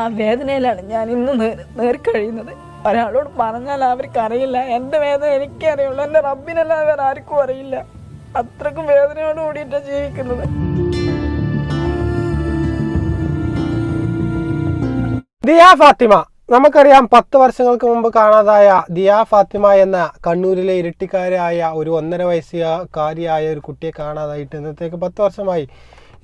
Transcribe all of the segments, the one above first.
ആ വേദനയിലാണ് ഞാൻ ഇന്ന് നേർക്കഴിയുന്നത് ഒരാളോട് പറഞ്ഞാൽ അവർക്ക് അറിയില്ല. എന്റെ വേദന എനിക്കേ അറിയുള്ളൂ. എന്റെ റബ്ബിനല്ലാതെ വേറെ ആർക്കും അറിയില്ല. അത്രക്കും വേദനയോട് കൂടിയിട്ടാണ് ജീവിക്കുന്നത്. ദിയ ഫാത്തിമ. നമുക്കറിയാം പത്ത് വർഷങ്ങൾക്ക് മുമ്പ് കാണാതായ ദിയ ഫാത്തിമ എന്ന കണ്ണൂരിലെ ഇരട്ടിക്കാരായ ഒരു ഒന്നര വയസ്സുകാരിയായ ഒരു കുട്ടിയെ കാണാതായിട്ട് ഇന്നത്തേക്ക് പത്ത് വർഷമായി.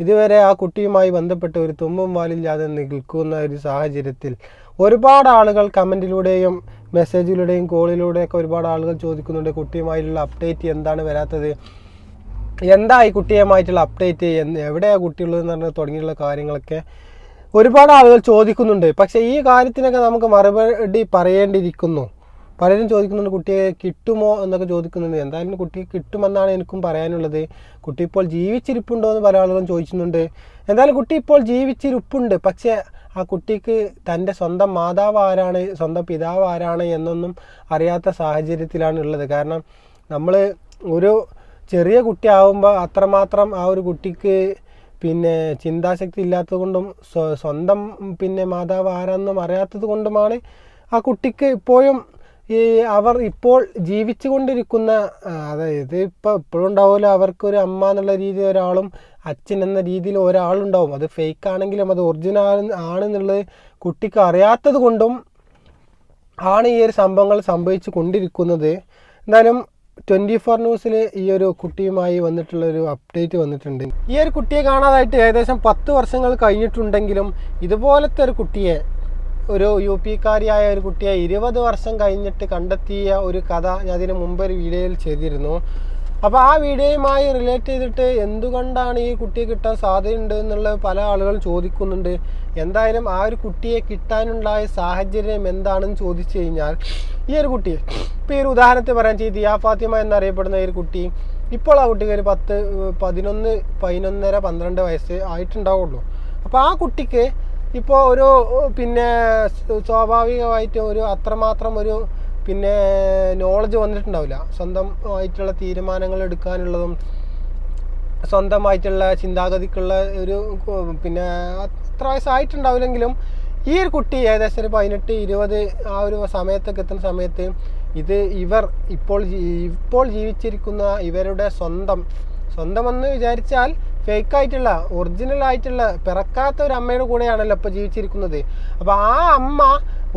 ഇതുവരെ ആ കുട്ടിയുമായി ബന്ധപ്പെട്ട് ഒരു തുമ്പും വാലില്ലാതെ നിൽക്കുന്ന ഒരു സാഹചര്യത്തിൽ ഒരുപാട് ആളുകൾ കമന്റിലൂടെയും മെസ്സേജിലൂടെയും കോളിലൂടെയൊക്കെ ഒരുപാട് ആളുകൾ ചോദിക്കുന്നുണ്ട് കുട്ടിയുമായിട്ടുള്ള അപ്ഡേറ്റ് എന്താണ് വരാത്തത്? എന്താ ഈ കുട്ടിയുമായിട്ടുള്ള അപ്ഡേറ്റ്? എവിടെയാണ് കുട്ടിയുള്ളതെന്ന് പറഞ്ഞ് തുടങ്ങിയുള്ള കാര്യങ്ങളൊക്കെ ഒരുപാട് ആളുകൾ ചോദിക്കുന്നുണ്ട്. പക്ഷേ ഈ കാര്യത്തിനൊക്കെ നമുക്ക് മറുപടി പറയേണ്ടിയിരിക്കുന്നു. പലരും ചോദിക്കുന്നുണ്ട് കുട്ടിയെ കിട്ടുമോ? എന്നൊക്കെ ചോദിക്കുന്നുണ്ട്. എന്തായാലും കുട്ടിയെ കിട്ടുമെന്നാണ് എനിക്കും പറയാനുള്ളത്. കുട്ടി ഇപ്പോൾ ജീവിച്ചിരിപ്പുണ്ടോ എന്ന് പല ആളുകളും ചോദിക്കുന്നുണ്ട് എന്തായാലും കുട്ടി ഇപ്പോൾ ജീവിച്ചിരിപ്പുണ്ട്. പക്ഷേ ആ കുട്ടിക്ക് തന്റെ സ്വന്തം മാതാവ് ആരാണ് സ്വന്തം പിതാവ് ആരാണ് എന്നൊന്നും അറിയാത്ത സാഹചര്യത്തിലാണ് ഉള്ളത്. കാരണം നമ്മൾ ഒരു ചെറിയ കുട്ടിയാവുമ്പോൾ അത്രമാത്രം ആ ഒരു കുട്ടിക്ക് പിന്നെ ചിന്താശക്തി ഇല്ലാത്തത് കൊണ്ടും സ്വ- സ്വന്തം പിന്നെ മാതാവ് ആരാന്നും അറിയാത്തത് കൊണ്ടുമാണ് ആ കുട്ടിക്ക് ഇപ്പോഴും ഈ അവർ ഇപ്പോൾ ജീവിച്ചു കൊണ്ടിരിക്കുന്ന അതായത് ഇപ്പോൾ ഇപ്പോഴും ഉണ്ടാവുമല്ലോ അവർക്കൊരു അമ്മ എന്നുള്ള രീതിയിൽ ഒരാളും അച്ഛൻ എന്ന രീതിയിൽ ഒരാളുണ്ടാവും. അത് ഫേക്ക് ആണെങ്കിലും അത് ഒറിജിനൽ ആണെന്നുള്ളത് കുട്ടിക്ക് അറിയാത്തത് കൊണ്ടും ആണ് ഈ ഒരു സംഭവങ്ങൾ സംഭവിച്ചു കൊണ്ടിരിക്കുന്നത്. എന്തായാലും ട്വന്റി ഫോർ ന്യൂസിൽ ഈ ഒരു കുട്ടിയുമായി വന്നിട്ടുള്ള ഒരു അപ്ഡേറ്റ് വന്നിട്ടുണ്ട്. ഈ ഒരു കുട്ടിയെ കാണാതായിട്ട് ഏകദേശം പത്ത് വർഷങ്ങൾ കഴിഞ്ഞിട്ടുണ്ടെങ്കിലും ഇതുപോലത്തെ ഒരു കുട്ടിയെ ഒരു യു പിക്കാരിയായ ഒരു കുട്ടിയെ ഇരുപത് വർഷം കഴിഞ്ഞിട്ട് കണ്ടെത്തിയ ഒരു കഥ ഞാൻ അതിന് മുമ്പ് ഒരു വീഡിയോയിൽ ചെയ്തിരുന്നു. അപ്പോൾ ആ വീഡിയോയുമായി റിലേറ്റ് ചെയ്തിട്ട് എന്തുകൊണ്ടാണ് ഈ കുട്ടിയെ കിട്ടാൻ സാധ്യതയുണ്ട് എന്നുള്ളത് പല ആളുകളും ചോദിക്കുന്നുണ്ട്. എന്തായാലും ആ ഒരു കുട്ടിയെ കിട്ടാനുണ്ടായ സാഹചര്യം എന്താണെന്ന് ചോദിച്ചു കഴിഞ്ഞാൽ ഈ ഒരു കുട്ടി ഇപ്പോൾ ഈ ഒരു ഉദാഹരണത്തിൽ പറയാൻ ചെയ്ത് ദിയാ ഫാത്തിമ എന്നറിയപ്പെടുന്ന ഈ ഒരു കുട്ടി ഇപ്പോൾ ആ കുട്ടിക്ക് ഒരു പത്ത് പതിനൊന്ന് പതിനൊന്നര പന്ത്രണ്ട് വയസ്സ് ആയിട്ടുണ്ടാവുള്ളൂ. അപ്പോൾ ആ കുട്ടിക്ക് ഇപ്പോൾ ഒരു പിന്നെ സ്വാഭാവികമായിട്ട് ഒരു അത്രമാത്രം ഒരു പിന്നെ നോളജ് വന്നിട്ടുണ്ടാവില്ല. സ്വന്തം ആയിട്ടുള്ള തീരുമാനങ്ങൾ എടുക്കാനുള്ളതും സ്വന്തമായിട്ടുള്ള ചിന്താഗതിക്കുള്ള ഒരു പിന്നെ അത്ര വയസ്സായിട്ടുണ്ടാവില്ലെങ്കിലും ഈ ഒരു കുട്ടി ഏകദേശം ഒരു പതിനെട്ട് ഇരുപത് ആ ഒരു സമയത്തൊക്കെ എത്തുന്ന സമയത്ത് ഇത് ഇവർ ഇപ്പോൾ ഇപ്പോൾ ജീവിച്ചിരിക്കുന്ന ഇവരുടെ സ്വന്തം സ്വന്തമെന്ന് വിചാരിച്ചാൽ ഫേക്ക് ആയിട്ടുള്ള ഒറിജിനൽ ആയിട്ടുള്ള പിറക്കാത്ത ഒരു അമ്മയുടെ കൂടെയാണല്ലോ ഇപ്പോൾ ജീവിച്ചിരിക്കുന്നത്. അപ്പോൾ ആ അമ്മ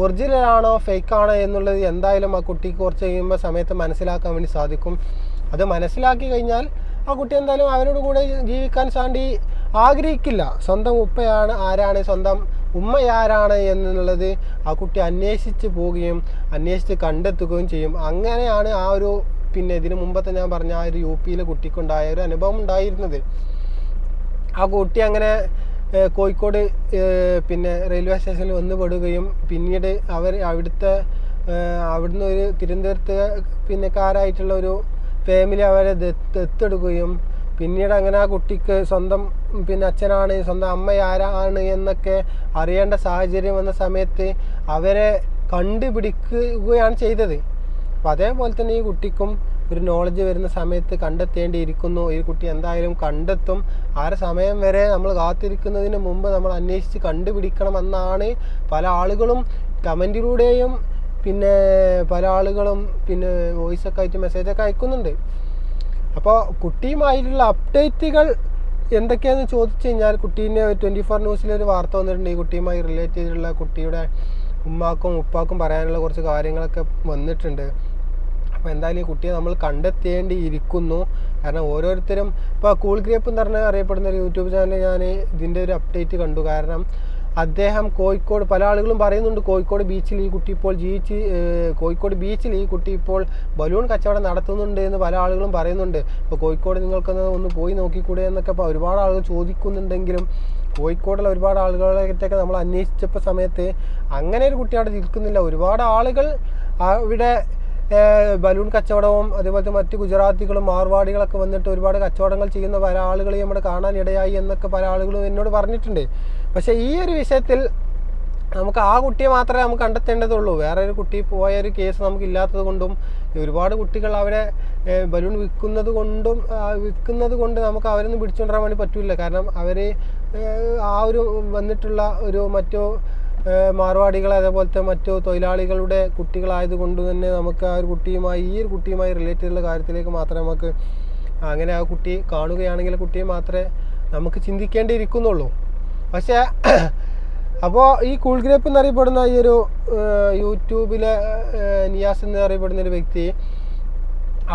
ഒറിജിനൽ ആണോ ഫേക്ക് ആണോ എന്നുള്ളത് എന്തായാലും ആ കുട്ടിക്ക് കുറച്ച് കഴിയുമ്പോൾ സമയത്ത് മനസ്സിലാക്കാൻ വേണ്ടി സാധിക്കും. അത് മനസ്സിലാക്കി കഴിഞ്ഞാൽ ആ കുട്ടി എന്തായാലും അവരോട് കൂടെ ജീവിക്കാൻ സാണ്ടി ആഗ്രഹിക്കില്ല. സ്വന്തം ഉപ്പയാണ് ആരാണ് സ്വന്തം ഉമ്മ ആരാണ് എന്നുള്ളത് ആ കുട്ടി അന്വേഷിച്ച് പോവുകയും അന്വേഷിച്ച് കണ്ടെത്തുകയും ചെയ്യും. അങ്ങനെയാണ് ആ ഒരു പിന്നെ ഇതിനു മുമ്പത്തെ ഞാൻ പറഞ്ഞ ആ ഒരു യു പിയിലെ കുട്ടിക്കുണ്ടായ ഒരു അനുഭവം ഉണ്ടായിരുന്നത്. ആ കുട്ടി അങ്ങനെ കോഴിക്കോട് പിന്നെ റെയിൽവേ സ്റ്റേഷനിൽ വന്ന് പെടുകയും പിന്നീട് അവർ അവിടുത്തെ അവിടുന്ന് ഒരു തിരുവനന്തപുരത്ത് പിന്നെ കാരായിട്ടുള്ള ഒരു ഫാമിലി അവരെ ദത്ത് ദത്തെടുക്കുകയും പിന്നീട് അങ്ങനെ ആ കുട്ടിക്ക് സ്വന്തം പിന്നെ അച്ഛനാണ് സ്വന്തം അമ്മ ആരാണ് എന്നൊക്കെ അറിയേണ്ട സാഹചര്യം വന്ന സമയത്ത് അവരെ കണ്ടുപിടിക്കുകയാണ് ചെയ്തത്. അപ്പം അതേപോലെ തന്നെ ഈ കുട്ടിക്കും ഒരു നോളജ് വരുന്ന സമയത്ത് കണ്ടെത്തേണ്ടിയിരിക്കുന്നു. ഈ കുട്ടി എന്തായാലും കണ്ടെത്തും. ആ ഒരു സമയം വരെ നമ്മൾ കാത്തിരിക്കുന്നതിന് മുമ്പ് നമ്മൾ അന്വേഷിച്ച് കണ്ടുപിടിക്കണമെന്നാണ് പല ആളുകളും കമന്റിലൂടെയും പിന്നെ പല ആളുകളും പിന്നെ വോയിസൊക്കെ ആയിട്ട് മെസ്സേജൊക്കെ അയക്കുന്നുണ്ട്. അപ്പോൾ കുട്ടിയുമായിട്ടുള്ള അപ്ഡേറ്റുകൾ എന്തൊക്കെയാണെന്ന് ചോദിച്ചു കഴിഞ്ഞാൽ കുട്ടീന്റെ ട്വന്റി ഫോർ ന്യൂസിലൊരു വാർത്ത വന്നിട്ടുണ്ട്. ഈ കുട്ടിയുമായി റിലേറ്റ് ചെയ്തിട്ടുള്ള കുട്ടിയുടെ ഉമ്മാക്കും ഉപ്പാക്കും പറയാനുള്ള കുറച്ച് കാര്യങ്ങളൊക്കെ വന്നിട്ടുണ്ട്. അപ്പോൾ എന്തായാലും ഈ കുട്ടിയെ നമ്മൾ കണ്ടെത്തേണ്ടിയിരിക്കുന്നു. കാരണം ഓരോരുത്തരും ഇപ്പോൾ കൂൾ ഗ്രേപ്പ് എന്ന് പറഞ്ഞ അറിയപ്പെടുന്ന ഒരു യൂട്യൂബ് ചാനൽ ഞാൻ ഇതിന്റെ ഒരു അപ്ഡേറ്റ് കണ്ടു. കാരണം അദ്ദേഹം കോഴിക്കോട് പല ആളുകളും പറയുന്നുണ്ട് കോഴിക്കോട് ബീച്ചിൽ ഈ കുട്ടി ഇപ്പോൾ ജീവിച്ച് കോഴിക്കോട് ബീച്ചിൽ ഈ കുട്ടി ഇപ്പോൾ ബലൂൺ കച്ചവടം നടത്തുന്നുണ്ട് എന്ന് പല ആളുകളും പറയുന്നുണ്ട്. ഇപ്പോൾ കോഴിക്കോട് നിങ്ങൾക്കൊന്ന് ഒന്ന് പോയി നോക്കിക്കൂടെ എന്നൊക്കെ ഒരുപാട് ആളുകൾ ചോദിക്കുന്നുണ്ടെങ്കിലും കോഴിക്കോടുള്ള ഒരുപാട് ആളുകളെക്കൊക്കെ നമ്മൾ അന്വേഷിച്ചപ്പോൾ സമയത്ത് അങ്ങനെ ഒരു കുട്ടി അവിടെ നിൽക്കുന്നില്ല. ഒരുപാട് ആളുകൾ അവിടെ ബലൂൺ കച്ചവടവും അതേപോലത്തെ മറ്റ് ഗുജറാത്തികളും മാർവാടികളൊക്കെ വന്നിട്ട് ഒരുപാട് കച്ചവടങ്ങൾ ചെയ്യുന്ന പല ആളുകളെയും നമ്മുടെ കാണാനിടയായി എന്നൊക്കെ പല ആളുകളും എന്നോട് പറഞ്ഞിട്ടുണ്ട്. പക്ഷേ ഈ ഒരു വിഷയത്തിൽ നമുക്ക് ആ കുട്ടിയെ മാത്രമേ നമുക്ക് കണ്ടെത്തേണ്ടതുള്ളൂ. വേറെ ഒരു കുട്ടി പോയ ഒരു കേസ് നമുക്ക് ഇല്ലാത്തത് കൊണ്ടും ഒരുപാട് കുട്ടികൾ അവരെ ബലൂൺ വിൽക്കുന്നത് കൊണ്ടും വിൽക്കുന്നത് കൊണ്ട് നമുക്ക് അവരൊന്നും പിടിച്ചുകൊണ്ടിരാൻ വേണ്ടി പറ്റില്ല കാരണം അവർ ആ ഒരു വന്നിട്ടുള്ള ഒരു മറ്റോ മാർവാടികൾ അതേപോലത്തെ മറ്റു തൊഴിലാളികളുടെ കുട്ടികളായതുകൊണ്ട് തന്നെ നമുക്ക് ആ ഒരു കുട്ടിയുമായി ഈ ഒരു കുട്ടിയുമായി റിലേറ്റ് ചെയ്തുള്ള കാര്യത്തിലേക്ക് മാത്രമേ നമുക്ക് അങ്ങനെ ആ കുട്ടി കാണുകയാണെങ്കിൽ കുട്ടിയെ മാത്രമേ നമുക്ക് ചിന്തിക്കേണ്ടിയിരിക്കുന്നുള്ളൂ. പക്ഷേ അപ്പോൾ ഈ കൂൾ ഗ്രേപ്പ് എന്നറിയപ്പെടുന്ന ഈ ഒരു യൂട്യൂബിലെ നിയാസ് എന്നറിയപ്പെടുന്ന ഒരു വ്യക്തി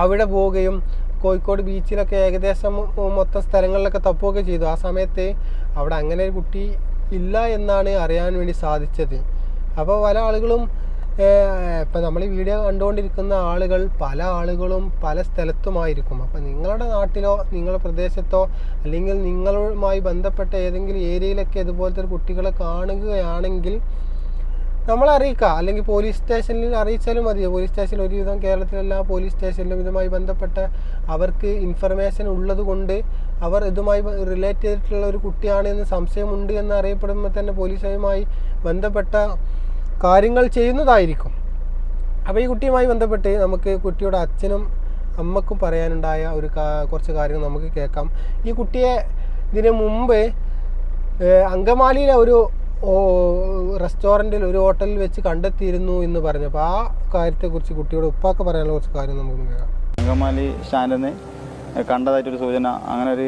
അവിടെ പോവുകയും കോഴിക്കോട് ബീച്ചിലൊക്കെ ഏകദേശം മൊത്തം സ്ഥലങ്ങളിലൊക്കെ തപ്പുകയൊക്കെ ചെയ്തു. ആ സമയത്ത് അവിടെ അങ്ങനെ ഒരു കുട്ടി ഇല്ല എന്നാണ് അറിയാൻ വേണ്ടി സാധിച്ചത്. അപ്പോൾ പല ആളുകളും ഇപ്പം നമ്മൾ ഈ വീഡിയോ കണ്ടുകൊണ്ടിരിക്കുന്ന ആളുകൾ പല ആളുകളും പല സ്ഥലത്തുമായിരിക്കും. അപ്പം നിങ്ങളുടെ നാട്ടിലോ നിങ്ങളുടെ പ്രദേശത്തോ അല്ലെങ്കിൽ നിങ്ങളുമായി ബന്ധപ്പെട്ട ഏതെങ്കിലും ഏരിയയിലൊക്കെ ഇതുപോലത്തെ കുട്ടികളെ കാണുകയാണെങ്കിൽ നമ്മളെ അറിയിക്കുക അല്ലെങ്കിൽ പോലീസ് സ്റ്റേഷനിൽ അറിയിച്ചാലും മതി പോലീസ് സ്റ്റേഷനിൽ ഒരുവിധം കേരളത്തിലെല്ലാ പോലീസ് സ്റ്റേഷനിലും ഇതുമായി ബന്ധപ്പെട്ട അവർക്ക് ഇൻഫർമേഷൻ ഉള്ളത് കൊണ്ട് അവർ ഇതുമായി റിലേറ്റ് ചെയ്തിട്ടുള്ള ഒരു കുട്ടിയാണ് എന്ന് സംശയമുണ്ട് എന്ന് അറിയപ്പെടുമ്പോൾ തന്നെ പോലീസുമായി ബന്ധപ്പെട്ട കാര്യങ്ങൾ ചെയ്യുന്നതായിരിക്കും. അപ്പോൾ ഈ കുട്ടിയുമായി ബന്ധപ്പെട്ട് നമുക്ക് കുട്ടിയുടെ അച്ഛനും അമ്മക്കും പറയാനുണ്ടായ ഒരു കുറച്ച് കാര്യങ്ങൾ നമുക്ക് കേൾക്കാം. ഈ കുട്ടിയെ ഇതിനു മുമ്പ് അങ്കമാലിയിലെ ഒരു റെസ്റ്റോറന്റിൽ ഒരു ഹോട്ടലിൽ വെച്ച് കണ്ടെത്തിയിരുന്നു എന്ന് പറഞ്ഞപ്പോൾ ആ കാര്യത്തെക്കുറിച്ച് കുട്ടിയോട് ഉപ്പാക്ക് പറയാനുള്ള കുറച്ച് കാര്യം നമുക്ക് കേൾക്കാം. അങ്കമാലി സ്റ്റാൻഡിൽ നിന്ന് കണ്ടതായിട്ടൊരു സൂചന. അങ്ങനെ ഒരു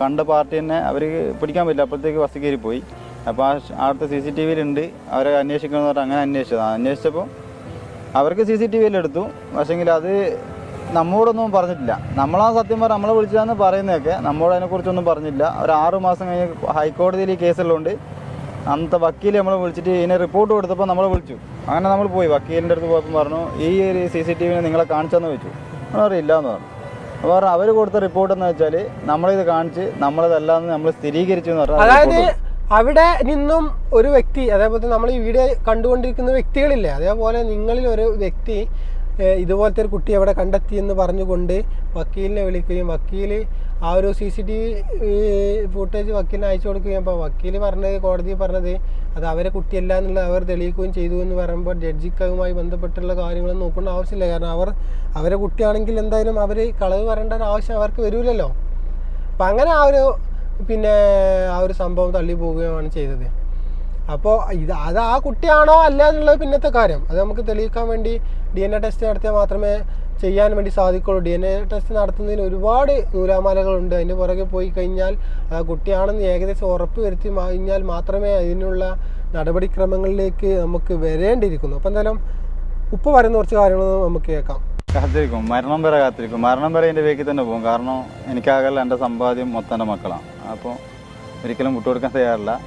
കണ്ട പാർട്ടി തന്നെ അവർ പിടിക്കാൻ പറ്റില്ല. അപ്പോഴത്തേക്ക് ബസ് കയറി പോയി അപ്പോൾ ആ അടുത്ത സി സി ടി വിയിലുണ്ട്. അവരെ അന്വേഷിക്കണമെന്ന് പറഞ്ഞാൽ അങ്ങനെ അന്വേഷിച്ചതാണ് അന്വേഷിച്ചപ്പോൾ അവർക്ക് സി സി ടി വിയിൽ എടുത്തു. പക്ഷേങ്കിൽ അത് നമ്മോടൊന്നും പറഞ്ഞിട്ടില്ല. നമ്മളാ സത്യം പറഞ്ഞാൽ നമ്മളെ വിളിച്ചതാന്ന് പറയുന്നതൊക്കെ നമ്മളതിനെക്കുറിച്ചൊന്നും പറഞ്ഞില്ല. ഒരു ആറ് മാസം കഴിഞ്ഞ് ഹൈക്കോടതിയിൽ ഈ കേസുള്ളതുകൊണ്ട് അന്നത്തെ വക്കീൽ നമ്മളെ വിളിച്ചിട്ട് ഇതിനെ റിപ്പോർട്ട് കൊടുത്തപ്പോൾ നമ്മളെ വിളിച്ചു. അങ്ങനെ നമ്മൾ പോയി. വക്കീലിന്റെ അടുത്ത് പോയപ്പോൾ പറഞ്ഞു ഈ ഒരു സി സി ടി വിനെ നിങ്ങളെ കാണിച്ചെന്ന് വെച്ചു നമ്മൾ അറിയില്ല എന്ന് പറഞ്ഞു. അപ്പോൾ പറഞ്ഞു അവർ കൊടുത്ത റിപ്പോർട്ട് എന്ന് വെച്ചാൽ നമ്മളിത് കാണിച്ച് നമ്മളിതല്ലാന്ന് നമ്മൾ സ്ഥിരീകരിച്ചു എന്ന് പറഞ്ഞു അതായത് അവിടെ നിന്നും ഒരു വ്യക്തി അതേപോലെ നമ്മൾ ഈ വീഡിയോ കണ്ടുകൊണ്ടിരിക്കുന്ന വ്യക്തികളില്ലേ അതേപോലെ നിങ്ങളിൽ ഒരു വ്യക്തി ഇതുപോലത്തെ ഒരു കുട്ടി അവിടെ കണ്ടെത്തി എന്ന് പറഞ്ഞുകൊണ്ട് വക്കീലിനെ വിളിക്കുകയും വക്കീൽ ആ ഒരു C C T V footage വക്കീലിന് അയച്ചു കൊടുക്കുകയും അപ്പോൾ വക്കീൽ പറഞ്ഞത് കോടതി പറഞ്ഞത് അത് അവരെ കുട്ടിയല്ല എന്നുള്ളത് അവർ തെളിയിക്കുകയും ചെയ്തു എന്ന് പറയുമ്പോൾ ജഡ്ജിക്കുമായി ബന്ധപ്പെട്ടുള്ള കാര്യങ്ങളൊന്നും നോക്കേണ്ട ആവശ്യമില്ല. കാരണം അവർ അവരെ കുട്ടിയാണെങ്കിൽ എന്തായാലും അവർ കളവ് പറയേണ്ട ഒരു ആവശ്യം അവർക്ക് വരില്ലല്ലോ അപ്പം അങ്ങനെ ആ ഒരു പിന്നെ ആ ഒരു സംഭവം തള്ളി പോവുകയാണ് ചെയ്തത്. അപ്പോൾ ഇത് അത് ആ കുട്ടിയാണോ അല്ല എന്നുള്ളത് പിന്നത്തെ കാര്യം. അത് നമുക്ക് തെളിയിക്കാൻ വേണ്ടി ഡി എൻ എ ടെസ്റ്റ് നടത്തിയാൽ മാത്രമേ ചെയ്യാൻ വേണ്ടി സാധിക്കുള്ളൂ. ഡി എൻ എ ടെസ്റ്റ് നടത്തുന്നതിന് ഒരുപാട് നൂലാമാലകളുണ്ട്. അതിന്റെ പുറകെ പോയി കഴിഞ്ഞാൽ ആ കുട്ടിയാണെന്ന് ഏകദേശം ഉറപ്പ് വരുത്തി കഴിഞ്ഞാൽ മാത്രമേ അതിനുള്ള നടപടിക്രമങ്ങളിലേക്ക് നമുക്ക് വരേണ്ടിയിരിക്കുന്നു. അപ്പം എന്തായാലും ഉപ്പ് പറയുന്ന കുറച്ച് കാര്യങ്ങൾ നമുക്ക് കേൾക്കാം. കാത്തിരിക്കും. മരണം വരെ കാത്തിരിക്കും. മരണം വരെ എന്റെ വേക്കിൽ തന്നെ പോകും. കാരണം എനിക്കാകല്ല എന്റെ സമ്പാദ്യം മൊത്തം എന്റെ മക്കളാണ്. അപ്പോൾ ഒരിക്കലും വിട്ടുകൊടുക്കാൻ തയ്യാറില്ല.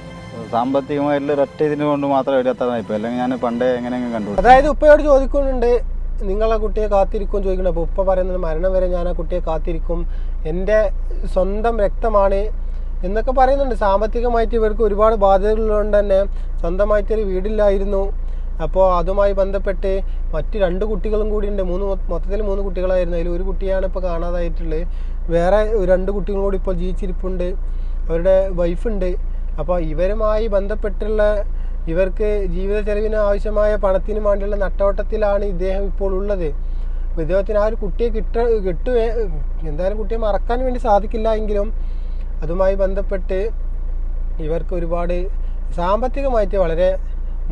സാമ്പത്തികമായിട്ടുള്ള ഒരൊറ്റ ഇതിന് കൊണ്ട് മാത്രം എവിടെത്താതായി ഇപ്പോൾ അല്ലെങ്കിൽ ഞാൻ പണ്ടേ എങ്ങനെയെങ്കിലും കണ്ടു അതായത് ഉപ്പയോട് ചോദിക്കുന്നുണ്ട് നിങ്ങളെ കുട്ടിയെ കാത്തിരിക്കും ചോദിക്കണം അപ്പോൾ ഉപ്പ പറയുന്നത് മരണം വരെ ഞാൻ ആ കുട്ടിയെ കാത്തിരിക്കും. എന്റെ സ്വന്തം രക്തമാണ് എന്നൊക്കെ പറയുന്നുണ്ട്. സാമ്പത്തികമായിട്ട് ഇവർക്ക് ഒരുപാട് ബാധ്യതകളുള്ളതുകൊണ്ട് തന്നെ സ്വന്തമായിട്ടൊരു വീടില്ലായിരുന്നു. അപ്പോൾ അതുമായി ബന്ധപ്പെട്ട് മറ്റ് രണ്ട് കുട്ടികളും കൂടി ഉണ്ട്. മൂന്ന് മൊത്തത്തിൽ മൂന്ന് കുട്ടികളായിരുന്നു. അതിൽ ഒരു കുട്ടിയാണ് ഇപ്പോൾ കാണാതായിട്ടുള്ളത്. വേറെ രണ്ട് കുട്ടികളും കൂടി ഇപ്പോൾ ജീവിച്ചിരിപ്പുണ്ട്. അവരുടെ വൈഫുണ്ട് അപ്പോൾ ഇവരുമായി ബന്ധപ്പെട്ടുള്ള ഇവർക്ക് ജീവിത ചെലവിന് ആവശ്യമായ പണത്തിന് വേണ്ടിയുള്ള നട്ടോട്ടത്തിലാണ് ഇദ്ദേഹം ഇപ്പോൾ ഉള്ളത്. ഇദ്ദേഹത്തിന് ആ ഒരു കുട്ടിയെ കിട്ട കിട്ടുവേ എന്തായാലും കുട്ടിയെ മറക്കാൻ വേണ്ടി സാധിക്കില്ല എങ്കിലും അതുമായി ബന്ധപ്പെട്ട് ഇവർക്ക് ഒരുപാട് സാമ്പത്തികമായിട്ട് വളരെ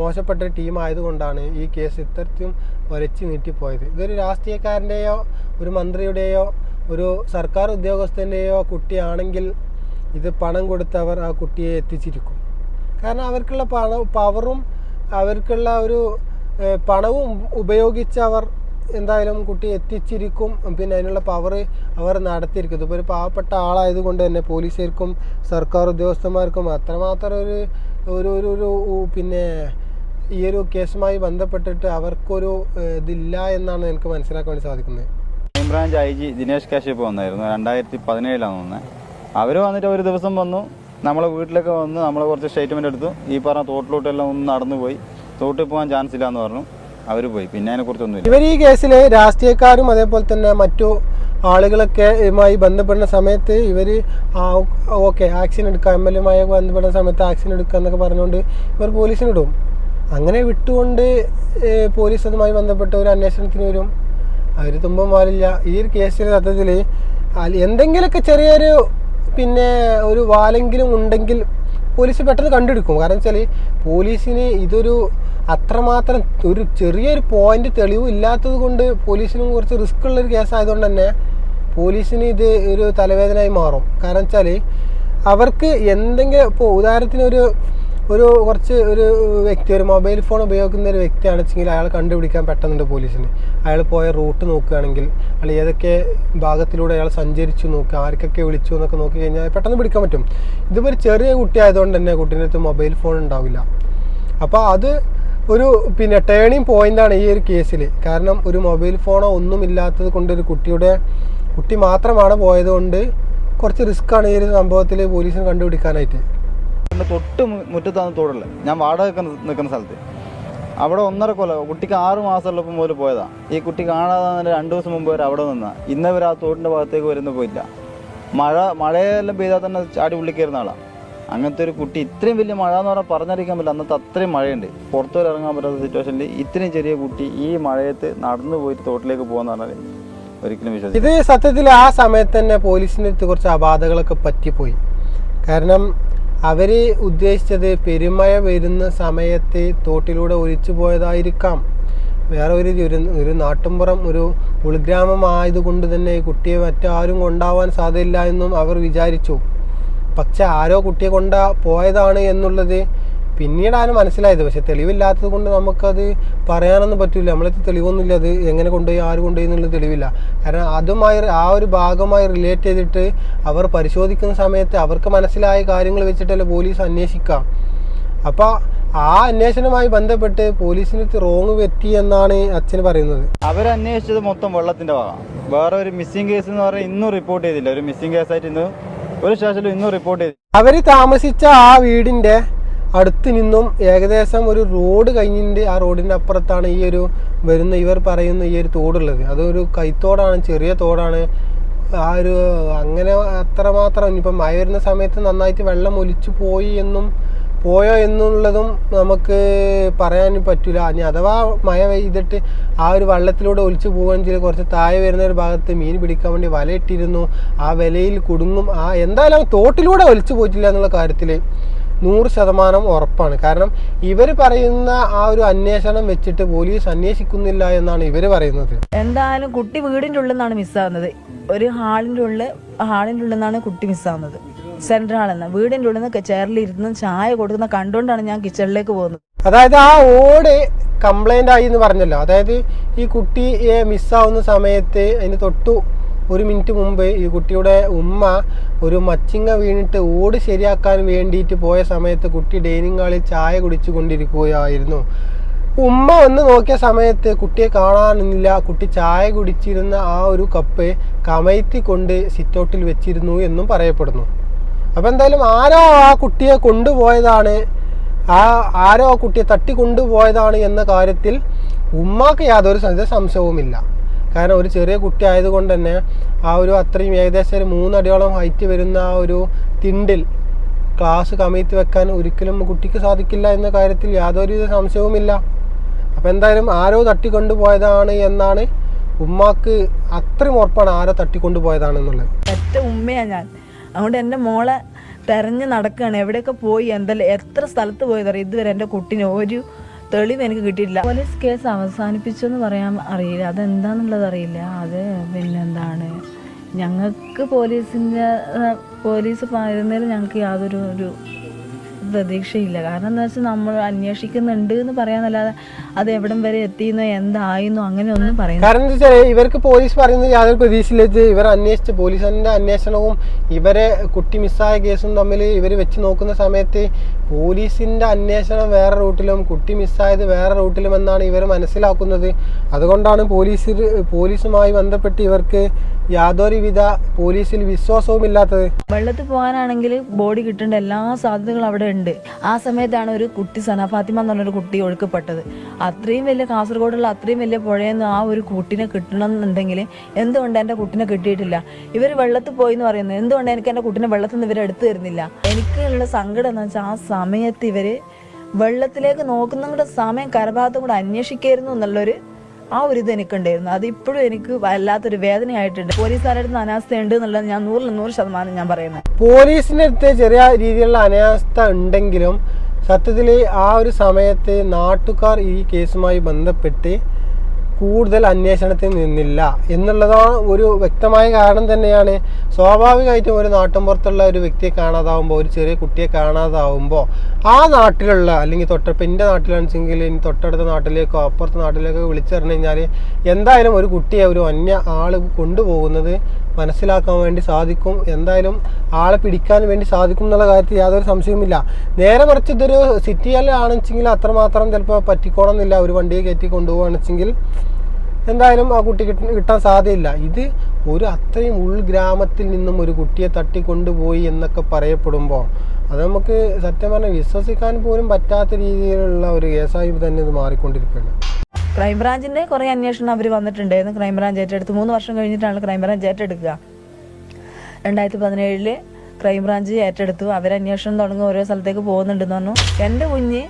മോശപ്പെട്ട ടീം ആയതുകൊണ്ടാണ് ഈ കേസ് ഇത്തരത്തിലും ഒരച്ച് നീട്ടിപ്പോയത്. ഇതൊരു രാഷ്ട്രീയക്കാരന്റെയോ ഒരു മന്ത്രിയുടെയോ ഒരു സർക്കാർ ഉദ്യോഗസ്ഥന്റെയോ കുട്ടിയാണെങ്കിൽ ഇത് പണം കൊടുത്തവർ ആ കുട്ടിയെ എത്തിച്ചിരിക്കും. കാരണം അവർക്കുള്ള പണ പവറും അവർക്കുള്ള ഒരു പണവും ഉപയോഗിച്ച് അവർ എന്തായാലും കുട്ടി എത്തിച്ചിരിക്കും. പിന്നെ അതിനുള്ള പവർ അവർ നടത്തിയിരിക്കും. ഇതിപ്പോൾ ഒരു പാവപ്പെട്ട ആളായതുകൊണ്ട് തന്നെ പോലീസുകാർക്കും സർക്കാർ ഉദ്യോഗസ്ഥന്മാർക്കും അത്രമാത്രം ഒരു ഒരു ഒരു ഒരു പിന്നെ ഈ ഒരു കേസുമായി ബന്ധപ്പെട്ടിട്ട് അവർക്കൊരു ഇതില്ല എന്നാണ് എനിക്ക് മനസ്സിലാക്കാൻ വേണ്ടി സാധിക്കുന്നത്. Crime branch I G Dinesh Kashyap വന്നായിരുന്നു. രണ്ടായിരത്തി പതിനേഴിലാണ് വന്നത്. അവർ വന്നിട്ട് ഒരു ദിവസം വന്നു. നമ്മളെ വീട്ടിലൊക്കെ വന്ന് നമ്മൾ കുറച്ച് സ്റ്റേറ്റ്മെന്റ് എടുത്തു. ഈ പറഞ്ഞ തോട്ടിലോട്ടെല്ലാം ഒന്ന് നടന്നു പോയി. തോട്ടിൽ പോകാൻ ചാൻസ് ഇല്ല എന്ന് പറഞ്ഞു. അവർ പോയി. പിന്നെ അതിനെക്കുറിച്ചൊന്നും ഇവർ ഈ കേസിൽ രാഷ്ട്രീയക്കാരും അതേപോലെ തന്നെ മറ്റു ആളുകളൊക്കെ ഇതുമായി ബന്ധപ്പെടുന്ന സമയത്ത് ഇവർ ഓക്കെ ആക്ഷൻ എടുക്കുക എം എൽ എമായി ബന്ധപ്പെടുന്ന സമയത്ത് ആക്ഷൻ എടുക്കുക എന്നൊക്കെ പറഞ്ഞുകൊണ്ട് ഇവർ പോലീസിന് ഇടും. അങ്ങനെ വിട്ടുകൊണ്ട് പോലീസ് അതുമായി ബന്ധപ്പെട്ട ഒരു അന്വേഷണത്തിന് വരും. അവർ തുമ്പം പാലില്ല ഈ ഒരു കേസിൽ സത്യത്തിൽ എന്തെങ്കിലുമൊക്കെ ചെറിയൊരു പിന്നെ ഒരു വാലെങ്കിലും ഉണ്ടെങ്കിൽ പോലീസ് പെട്ടെന്ന് കണ്ടെടുക്കും. കാരണം വെച്ചാൽ പോലീസിന് ഇതൊരു അത്രമാത്രം ഒരു ചെറിയൊരു പോയിന്റ് തെളിവ് ഇല്ലാത്തത് കൊണ്ട് പോലീസിനും കുറച്ച് റിസ്ക് ഉള്ളൊരു കേസായതുകൊണ്ട് തന്നെ പോലീസിന് ഇത് ഒരു തലവേദനയായി മാറും. കാരണം വെച്ചാൽ അവർക്ക് എന്തെങ്കിലും ഇപ്പോൾ ഉദാഹരണത്തിന് ഒരു ഒരു കുറച്ച് ഒരു വ്യക്തി ഒരു മൊബൈൽ ഫോൺ ഉപയോഗിക്കുന്ന ഒരു വ്യക്തി വെച്ചെങ്കിൽ അയാൾ കണ്ടുപിടിക്കാൻ പെട്ടെന്നുണ്ട് പോലീസിന്. അയാൾ പോയ റൂട്ട് നോക്കുകയാണെങ്കിൽ അയാൾ ഏതൊക്കെ ഭാഗത്തിലൂടെ അയാൾ സഞ്ചരിച്ചു നോക്കുക ആർക്കൊക്കെ വിളിച്ചു എന്നൊക്കെ നോക്കി കഴിഞ്ഞാൽ പെട്ടെന്ന് പിടിക്കാൻ പറ്റും. ഇതിപ്പോൾ ഒരു ചെറിയ കുട്ടിയായതുകൊണ്ട് തന്നെ കുട്ടീന്റെ അടുത്ത് മൊബൈൽ ഫോൺ ഉണ്ടാവില്ല. അപ്പോൾ അത് ഒരു പിന്നെ ടേണിങ് പോയിന്റാണ് ഈ ഒരു കേസിൽ കാരണം ഒരു മൊബൈൽ ഫോണോ ഒന്നും ഇല്ലാത്തത് കൊണ്ട് ഒരു കുട്ടിയുടെ കുട്ടി മാത്രമാണ് പോയതുകൊണ്ട് കുറച്ച് റിസ്ക്കാണ് ഈ ഒരു സംഭവത്തിൽ പോലീസിന് കണ്ടുപിടിക്കാനായിട്ട്. എന്റെ തൊട്ട് മുറ്റത്താണ് തോടുള്ളത്. ഞാൻ വാടക നിൽക്കുന്ന- സ്ഥലത്ത്. അവിടെ ഒന്നര കൊല്ലം കുട്ടിക്ക് ആറ് മാസമുള്ളപ്പോൾ മുതൽ പോയതാ. ഈ കുട്ടി കാണാതെ രണ്ടു ദിവസം മുമ്പ് വരെ അവിടെ നിന്നാ. ഇന്ന് വരെ ആ തോട്ടിന്റെ ഭാഗത്തേക്ക് വരുന്ന പോയില്ല. മഴ മഴയെല്ലാം പെയ്താൽ തന്നെ ചാടി ഉള്ളിൽ കയറുന്ന ആളാണ് അങ്ങനത്തെ ഒരു കുട്ടി ഇത്രയും വലിയ മഴ എന്ന് പറഞ്ഞാൽ പറഞ്ഞറിയിക്കാൻ പറ്റില്ല. അന്നത്തെ അത്രയും മഴയുണ്ട്. പുറത്തുവരെ ഇറങ്ങാൻ പറ്റാത്ത സിറ്റുവേഷനിൽ ഇത്രയും ചെറിയ കുട്ടി ഈ മഴയത്ത് നടന്നു പോയിട്ട് തോട്ടിലേക്ക് പോകുന്ന പറഞ്ഞാൽ ഒരിക്കലും വിശ്വസിക്കും ഇത് സത്യത്തിൽ ആ സമയത്ത് തന്നെ അടുത്ത് കുറച്ച് അപാധകളൊക്കെ പറ്റിപ്പോയി. കാരണം അവർ ഉദ്ദേശിച്ചത് പെരുമഴ വരുന്ന സമയത്ത് തോട്ടിലൂടെ ഒലിച്ചു പോയതായിരിക്കാം. വേറെ ഒരു ഒരു നാട്ടുമ്പുറം ഒരു ഉൾഗ്രാമമായതുകൊണ്ട് തന്നെ കുട്ടിയെ മറ്റാരും കൊണ്ടാവാൻ സാധ്യതയില്ല എന്നും അവർ വിചാരിച്ചു. പക്ഷെ ആരോ കുട്ടിയെ കൊണ്ട പോയതാണ് എന്നുള്ളത് പിന്നീടാണ് മനസ്സിലായത്. പക്ഷെ തെളിവില്ലാത്തത് കൊണ്ട് നമുക്കത് പറയാനൊന്നും പറ്റില്ല. നമ്മളത് തെളിവൊന്നുമില്ല. അത് എങ്ങനെ കൊണ്ടുപോയി ആര് കൊണ്ടുപോയി എന്നുള്ള തെളിവില്ല. കാരണം അതുമായി ആ ഒരു ഭാഗമായി റിലേറ്റ് ചെയ്തിട്ട് അവർ പരിശോധിക്കുന്ന സമയത്ത് അവർക്ക് മനസ്സിലായ കാര്യങ്ങൾ വെച്ചിട്ടല്ലേ പോലീസ് അന്വേഷിക്കാം. അപ്പോൾ ആ അന്വേഷണവുമായി ബന്ധപ്പെട്ട് പോലീസിന് റോങ് പറ്റി എന്നാണ് അച്ഛൻ പറയുന്നത്. അവരന്വേഷിച്ചത് മൊത്തം വെള്ളത്തിന്റെ ഭാഗം വേറെ ഒരു മിസ്സിംഗ് കേസ് എന്ന് പറഞ്ഞാൽ ഇന്നും റിപ്പോർട്ട് ചെയ്തില്ല. ഒരു മിസ്സിംഗ് കേസായിട്ട് ഇന്ന് ഒരു സ്റ്റേഷനിലും ഇന്നും റിപ്പോർട്ട് ചെയ്തില്ല. അവർ താമസിച്ച ആ വീടിന്റെ അടുത്ത് നിന്നും ഏകദേശം ഒരു റോഡ് കഴിഞ്ഞിട്ട് ആ റോഡിന്റെ അപ്പുറത്താണ് ഈ ഒരു വരുന്ന ഇവർ പറയുന്ന ഈ ഒരു തോടുള്ളത്. അതൊരു കൈത്തോടാണ് ചെറിയ തോടാണ്. ആ ഒരു അങ്ങനെ അത്രമാത്രം ഇനിയിപ്പം മഴ വരുന്ന സമയത്ത് നന്നായിട്ട് വെള്ളം ഒലിച്ചു പോയി എന്നും പോയോ എന്നുള്ളതും നമുക്ക് പറയാൻ പറ്റില്ല ഇനി അഥവാ മഴ പെയ്തിട്ട് ആ ഒരു വള്ളത്തിലൂടെ ഒലിച്ചു പോകുകയാണെങ്കിൽ കുറച്ച് താഴെ വരുന്ന ഒരു ഭാഗത്ത് മീൻ പിടിക്കാൻ വേണ്ടി വലയിട്ടിരുന്നു ആ വലയിൽ കുടുങ്ങും. ആ എന്തായാലും തോട്ടിലൂടെ ഒലിച്ചു പോയിട്ടില്ല എന്നുള്ള കാര്യത്തിൽ നൂറ് ശതമാനം ഉറപ്പാണ്. കാരണം ഇവർ പറയുന്ന ആ ഒരു അന്വേഷണം വെച്ചിട്ട് പോലീസ് അന്വേഷിക്കുന്നില്ല എന്നാണ് ഇവർ പറയുന്നത്. എന്തായാലും കുട്ടി വീടിന്റെ ഉള്ളിൽ നിന്നാണ് മിസ്സാവുന്നത് ഒരു ഹാളിന്റെ ഉള്ളിൽ ഹാളിന്റെ ഉള്ളിൽ നിന്നാണ് കുട്ടി മിസ്സാവുന്നത് സെൻട്രൽ ഹാളിൽ നിന്ന്. വീടിന്റെ ഉള്ളിൽ നിന്ന് ചെയറിലിരുന്ന് ചായ കൊടുക്കുന്ന കണ്ടുകൊണ്ടാണ് ഞാൻ കിച്ചണിലേക്ക് പോകുന്നത്. അതായത് ആ ഓട് കംപ്ലൈന്റ് ആയി എന്ന് പറഞ്ഞല്ലോ. അതായത് ഈ കുട്ടിയെ മിസ്സാവുന്ന സമയത്ത് അതിന് തൊട്ടു ഒരു മിനിറ്റ് മുമ്പ് ഈ കുട്ടിയുടെ ഉമ്മ ഒരു മച്ചിങ്ങ വീണിട്ട് ഓട് ശരിയാക്കാൻ വേണ്ടിയിട്ട് പോയ സമയത്ത് കുട്ടി ഡൈനിങ് ഹാളിൽ ചായ കുടിച്ചു കൊണ്ടിരിക്കുകയായിരുന്നു ഉമ്മ വന്ന് നോക്കിയ സമയത്ത് കുട്ടിയെ കാണാനില്ല. കുട്ടി ചായ കുടിച്ചിരുന്ന ആ ഒരു കപ്പ് കമഴ്ത്തി കൊണ്ട് സിറ്റൗട്ടിൽ വെച്ചിരുന്നു എന്നും പറയപ്പെടുന്നു. അപ്പോൾ എന്തായാലും ആരോ ആ കുട്ടിയെ കൊണ്ടുപോയതാണ്. ആ ആരോ ആ കുട്ടിയെ തട്ടി കൊണ്ടുപോയതാണ് എന്ന കാര്യത്തിൽ ഉമ്മാക്ക് യാതൊരു സംശയവുമില്ല. കാരണം ഒരു ചെറിയ കുട്ടി ആയതുകൊണ്ട് തന്നെ ആ ഒരു അത്രയും ഏകദേശം ഒരു മൂന്നടിയോളം ഹൈറ്റ് വരുന്ന ആ ഒരു തിണ്ടിൽ ക്ലാസ് കമഴ്ത്തി വെക്കാൻ ഒരിക്കലും കുട്ടിക്ക് സാധിക്കില്ല എന്ന കാര്യത്തിൽ യാതൊരുവിധ സംശയവുമില്ല. അപ്പം എന്തായാലും ആരോ തട്ടിക്കൊണ്ടുപോയതാണ് എന്നാണ് ഉമ്മാക്ക് അത്രയും ഉറപ്പാണ് ആരോ തട്ടിക്കൊണ്ടുപോയതാണെന്നുള്ളത്. ഒറ്റ ഉമ്മയാണ് ഞാൻ. അതുകൊണ്ട് എന്റെ മോളെ തെരഞ്ഞ് നടക്കുകയാണ് എവിടെയൊക്കെ പോയി എന്തെല്ലാം എത്ര സ്ഥലത്ത് പോയതറിയാം ഇതുവരെ എന്റെ കുട്ടീനെ ഒരു തെളിവ് എനിക്ക് കിട്ടിയിട്ടില്ല. പോലീസ് കേസ് അവസാനിപ്പിച്ചെന്ന് പറയാൻ അറിയില്ല. അതെന്താന്നുള്ളത് അറിയില്ല. അത് പിന്നെന്താണ്? ഞങ്ങൾക്ക് പോലീസിന്റെ പോലീസ് പറയുന്നതിൽ ഞങ്ങൾക്ക് യാതൊരു ഒരു പ്രതീക്ഷയില്ല. കാരണം എന്താ വെച്ചാൽ നമ്മൾ അന്വേഷിക്കുന്നുണ്ട് എന്ന് പറയാന്നല്ലാതെ അത് എവിടം വരെ എത്തിയെന്നോ എന്തായെന്നോ അങ്ങനെ ഒന്നും പറയുന്നു കാരണം എന്താ വെച്ചാൽ ഇവർക്ക് പോലീസ് പറയുന്നത് യാതൊരു പ്രതീക്ഷയിലേക്ക് ഇവർ അന്വേഷിച്ച് പോലീസിന്റെ അന്വേഷണവും ഇവരെ കുട്ടി മിസ്സായ കേസും തമ്മിൽ ഇവർ വെച്ച് നോക്കുന്ന സമയത്ത് പോലീസിന്റെ അന്വേഷണം വേറെ റൂട്ടിലും കുട്ടി മിസ്സായത് വേറെ റൂട്ടിലും എന്നാണ് ഇവർ മനസ്സിലാക്കുന്നത്. അതുകൊണ്ടാണ് പോലീസ് പോലീസുമായി ബന്ധപ്പെട്ട് ഇവർക്ക് യാതൊരുവിധ പോലീസിൽ വിശ്വാസവും ഇല്ലാത്തത് വെള്ളത്തിൽ പോകാനാണെങ്കിൽ ബോഡി കിട്ടേണ്ട എല്ലാ സാധ്യതകളും അവിടെ ഉണ്ട്. ആ സമയത്താണ് ഒരു കുട്ടി സന ഫാത്തിമ എന്ന് പറഞ്ഞൊരു കുട്ടി ഒഴുക്കപ്പെട്ടത്. അത്രയും വലിയ കാസർഗോഡുള്ള അത്രയും വലിയ പുഴയെന്ന് ആ ഒരു കുട്ടിനെ കിട്ടണം എന്നുണ്ടെങ്കിൽ എന്തുകൊണ്ട് എന്റെ കുട്ടിനെ കിട്ടിയിട്ടില്ല? ഇവർ വെള്ളത്തിൽ പോയി എന്ന് പറയുന്നത് എന്തുകൊണ്ട് എനിക്ക് എന്റെ കുട്ടിനെ വെള്ളത്തിൽ നിന്ന് ഇവർ എടുത്തു തരുന്നില്ല? എനിക്കുള്ള സങ്കടം എന്ന് വെച്ചാൽ ആ സമയത്ത് ഇവർ വെള്ളത്തിലേക്ക് നോക്കുന്നവരുടെ സമയം കരഭാഗത്തും കൂടെ അന്വേഷിക്കായിരുന്നു എന്നുള്ളൊരു ആ ഒരു ഇത് എനിക്കുണ്ടായിരുന്നു. അത് ഇപ്പോഴും എനിക്ക് വല്ലാത്തൊരു വേദനയായിട്ടുണ്ട്. പോലീസുകാരുടെ അടുത്ത് അനാസ്ഥ ഉണ്ട് എന്നുള്ളത് ഞാൻ നൂറിൽ നൂറ് ശതമാനം ഞാൻ പറയുന്നത് പോലീസിന്റെ അടുത്ത് ചെറിയ രീതിയിലുള്ള അനാസ്ഥ ഉണ്ടെങ്കിലും സത്യത്തിൽ ആ ഒരു സമയത്ത് നാട്ടുകാർ ഈ കേസുമായി ബന്ധപ്പെട്ട് കൂടുതൽ അന്വേഷണത്തിൽ നിന്നില്ല എന്നുള്ളതാണ് ഒരു വ്യക്തമായ കാരണം തന്നെയാണ്. സ്വാഭാവികമായിട്ടും ഒരു നാട്ടിൻപുറത്തുള്ള ഒരു വ്യക്തിയെ കാണാതാവുമ്പോൾ ഒരു ചെറിയ കുട്ടിയെ കാണാതാവുമ്പോൾ ആ നാട്ടിലുള്ള അല്ലെങ്കിൽ തൊട്ടപ്പം എന്റെ നാട്ടിലാണെച്ചെങ്കിൽ ഇനി തൊട്ടടുത്ത നാട്ടിലേക്കോ അപ്പുറത്തെ നാട്ടിലേക്കോ വിളിച്ചറിഞ്ഞു കഴിഞ്ഞാൽ എന്തായാലും ഒരു കുട്ടിയെ ഒരു അന്യ ആൾ കൊണ്ടുപോകുന്നത് മനസ്സിലാക്കാൻ വേണ്ടി സാധിക്കും. എന്തായാലും ആളെ പിടിക്കാൻ വേണ്ടി സാധിക്കും എന്നുള്ള കാര്യത്തിൽ യാതൊരു സംശയവുമില്ല. നേരെ മറിച്ച് ഇതൊരു സിറ്റിയിലാണെച്ചെങ്കിൽ അത്രമാത്രം ചിലപ്പോൾ പറ്റിക്കോണമെന്നില്ല ഒരു വണ്ടിയെ കയറ്റി കൊണ്ടുപോകുകയാണെച്ചെങ്കിൽ എന്തായാലും ആ കുട്ടി കിട്ട കിട്ടാൻ സാധ്യതയില്ല. ഇത് ഒരു അത്രയും ഉൾഗ്രാമത്തിൽ നിന്നും ഒരു കുട്ടിയെ തട്ടിക്കൊണ്ടുപോയി എന്നൊക്കെ പറയപ്പെടുമ്പോൾ അത് നമുക്ക് സത്യം പറഞ്ഞാൽ വിശ്വസിക്കാൻ പോലും പറ്റാത്ത രീതിയിലുള്ള ഒരു കേസായി തന്നെ ഇത് മാറിക്കൊണ്ടിരിക്കുകയാണ്. ക്രൈംബ്രാഞ്ചിന്റെ കുറേ അന്വേഷണം അവർ വന്നിട്ടുണ്ടായിരുന്നു. ക്രൈംബ്രാഞ്ച് ഏറ്റെടുത്ത് മൂന്ന് വർഷം കഴിഞ്ഞിട്ടാണ് ക്രൈംബ്രാഞ്ച് ഏറ്റെടുക്കുക. രണ്ടായിരത്തി പതിനേഴിൽ ക്രൈംബ്രാഞ്ച് ഏറ്റെടുത്തു. അവരന്വേഷണം തുടങ്ങി ഓരോ സ്ഥലത്തേക്ക് പോകുന്നുണ്ടെന്ന് പറഞ്ഞു. എന്റെ കുഞ്ഞ്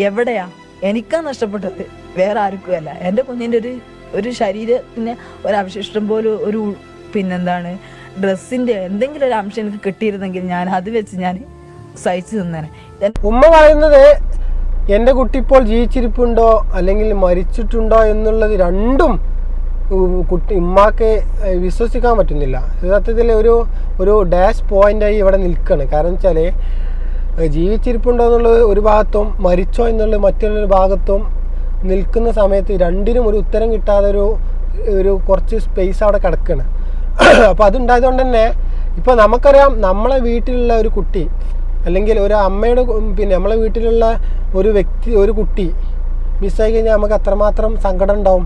എവിടെയാ? എനിക്കാ നഷ്ടപ്പെട്ടത്. വേറെ ആർക്കും അല്ല. എന്റെ കുഞ്ഞിന്റെ ഒരു ഒരു ശരീരത്തിന് ഒരു അവശിഷ്ടം പോലും ഒരു പിന്നെന്താണ്? ഡ്രസ്സിന്റെ എന്തെങ്കിലും ഒരു അംശം എനിക്ക് കിട്ടിയിരുന്നെങ്കിൽ ഞാൻ അത് വെച്ച് ഞാൻ സഹിച്ചു നിന്നേനെ എൻ- ഉമ്മ പറയുന്നത് എന്റെ കുട്ടി ഇപ്പോൾ ജീവിച്ചിരിപ്പുണ്ടോ അല്ലെങ്കിൽ മരിച്ചിട്ടുണ്ടോ എന്നുള്ളത് രണ്ടും കുട്ടി ഉമ്മാക്ക് വിശ്വസിക്കാൻ പറ്റുന്നില്ല. യഥാർത്ഥത്തിൽ ഒരു ഒരു ഡാഷ് പോയിന്റായി ഇവിടെ നിൽക്കുകയാണ് കാരണം വെച്ചാൽ ജീവിച്ചിരിപ്പുണ്ടോ എന്നുള്ളത് ഒരു ഭാഗത്തും മരിച്ചോ എന്നുള്ള മറ്റൊരു ഭാഗത്തും നിൽക്കുന്ന സമയത്ത് രണ്ടിനും ഒരു ഉത്തരം കിട്ടാതെ ഒരു ഒരു കുറച്ച് സ്പേസ് അവിടെ കിടക്കുകയാണ് അപ്പോൾ അതുണ്ടായതുകൊണ്ട് തന്നെ ഇപ്പോൾ നമുക്കറിയാം നമ്മളെ വീട്ടിലുള്ള ഒരു കുട്ടി അല്ലെങ്കിൽ ഒരു അമ്മയുടെ പിന്നെ നമ്മളെ വീട്ടിലുള്ള ഒരു വ്യക്തി ഒരു കുട്ടി മിസ്സായി കഴിഞ്ഞാൽ നമുക്ക് അത്രമാത്രം സങ്കടം ഉണ്ടാവും.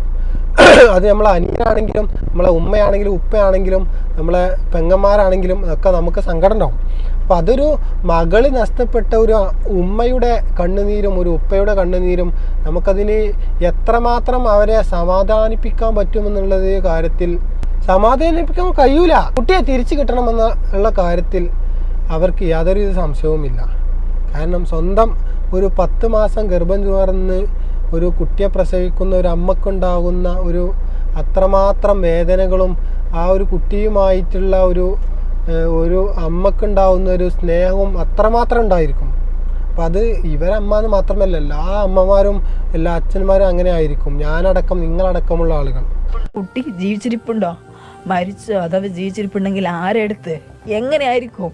അത് നമ്മളെ അനിയനാണെങ്കിലും നമ്മളെ ഉമ്മയാണെങ്കിലും ഉപ്പയാണെങ്കിലും നമ്മളെ പെങ്ങന്മാരാണെങ്കിലും ഒക്കെ നമുക്ക് സങ്കടം ഉണ്ടാവും. അപ്പോൾ അതൊരു മകൾ നഷ്ടപ്പെട്ട ഒരു ഉമ്മയുടെ കണ്ണുനീരും ഒരു ഉപ്പയുടെ കണ്ണുനീരും നമുക്കതിന് എത്രമാത്രം അവരെ സമാധാനിപ്പിക്കാൻ പറ്റുമെന്നുള്ളത് കാര്യത്തിൽ സമാധാനിപ്പിക്കാൻ കഴിയൂല. കുട്ടിയെ തിരിച്ചു കിട്ടണമെന്ന ഉള്ള കാര്യത്തിൽ അവർക്ക് യാതൊരു സംശയവുമില്ല. കാരണം സ്വന്തം ഒരു പത്ത് മാസം ഗർഭം ചുമർന്ന് ഒരു കുട്ടിയെ പ്രസവിക്കുന്ന ഒരു അമ്മക്കുണ്ടാകുന്ന ഒരു അത്രമാത്രം വേദനകളും ആ ഒരു കുട്ടിയുമായിട്ടുള്ള ഒരു ഒരു അമ്മക്കുണ്ടാകുന്ന ഒരു സ്നേഹവും അത്രമാത്രം ഉണ്ടായിരിക്കും. അപ്പം അത് ഇവരമ്മ എന്ന് മാത്രമല്ല എല്ലാ അമ്മമാരും എല്ലാ അച്ഛന്മാരും അങ്ങനെ ആയിരിക്കും. ഞാനടക്കം നിങ്ങളടക്കമുള്ള ആളുകൾ. കുട്ടി ജീവിച്ചിരിപ്പുണ്ടോ? മരിച്ചോ? അഥവാ ജീവിച്ചിരിപ്പുണ്ടെങ്കിൽ ആരെടുത്ത്? എങ്ങനെയായിരിക്കും?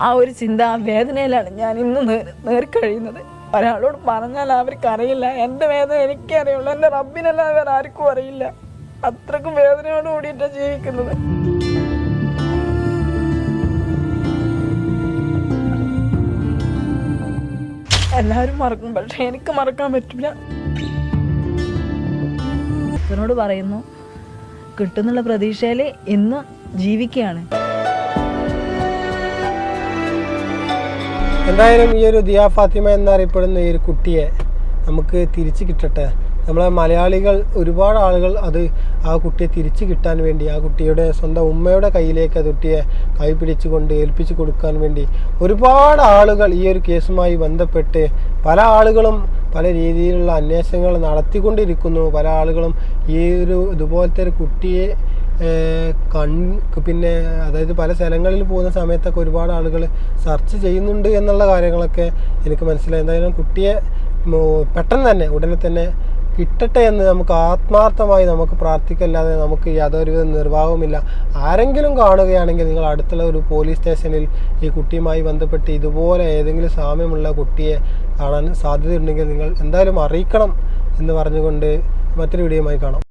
ആ ഒരു ചിന്ത ആ വേദനയിലാണ് ഞാൻ ഇന്ന് നേർ- നേർക്കഴിയുന്നത് ഒരാളോട് പറഞ്ഞാൽ അവർക്ക് അറിയില്ല. എന്റെ വേദന എനിക്കേ അറിയുള്ളൂ. എന്റെ റബ്ബിനല്ലാതെ വേറെ ആർക്കും അറിയില്ല. അത്രക്കും വേദനയോട് കൂടിയിട്ടാണ് ജീവിക്കുന്നത്. എല്ലാവരും മറക്കും. പക്ഷെ എനിക്ക് മറക്കാൻ പറ്റില്ല. അച്ഛനോട് പറയുന്നു കിട്ടുന്നുള്ള പ്രതീക്ഷയിൽ ഇന്നും ജീവിക്കുകയാണ്. എന്തായാലും ഈ ഒരു ദിയ ഫാത്തിമ എന്നറിയപ്പെടുന്ന ഈ ഒരു കുട്ടിയെ നമുക്ക് തിരിച്ചു കിട്ടട്ടെ. നമ്മളെ മലയാളികൾ ഒരുപാട് ആളുകൾ അത് ആ കുട്ടിയെ തിരിച്ചു കിട്ടാൻ വേണ്ടി ആ കുട്ടിയുടെ സ്വന്തം ഉമ്മയുടെ കയ്യിലേക്ക് ആ കുട്ടിയെ കൈ പിടിച്ചുകൊണ്ട് ഏൽപ്പിച്ചു കൊടുക്കാൻ വേണ്ടി ഒരുപാട് ആളുകൾ ഈ ഒരു കേസുമായി ബന്ധപ്പെട്ട് പല ആളുകളും പല രീതിയിലുള്ള അന്വേഷണങ്ങൾ നടത്തിക്കൊണ്ടിരിക്കുന്നു. പല ആളുകളും ഈ ഒരു ഇതുപോലത്തെ ഒരു കുട്ടിയെ കൺ പിന്നെ അതായത് പല സ്ഥലങ്ങളിൽ പോകുന്ന സമയത്തൊക്കെ ഒരുപാട് ആളുകൾ സെർച്ച് ചെയ്യുന്നുണ്ട് എന്നുള്ള കാര്യങ്ങളൊക്കെ എനിക്ക് മനസ്സിലായി. എന്തായാലും കുട്ടിയെ പെട്ടെന്ന് തന്നെ ഉടനെ തന്നെ കിട്ടട്ടെ എന്ന് നമുക്ക് ആത്മാർത്ഥമായി നമുക്ക് പ്രാർത്ഥിക്കല്ലാതെ നമുക്ക് യാതൊരുവിധ നിർവാഹവുമില്ല. ആരെങ്കിലും കാണുകയാണെങ്കിൽ നിങ്ങൾ അടുത്തുള്ള ഒരു പോലീസ് സ്റ്റേഷനിൽ ഈ കുട്ടിയുമായി ബന്ധപ്പെട്ട് ഇതുപോലെ ഏതെങ്കിലും സാമ്യമുള്ള കുട്ടിയെ കാണാൻ സാധ്യതയുണ്ടെങ്കിൽ നിങ്ങൾ എന്തായാലും അറിയിക്കണം എന്ന് പറഞ്ഞുകൊണ്ട് മറ്റൊരു വീഡിയോയുമായി കാണാം.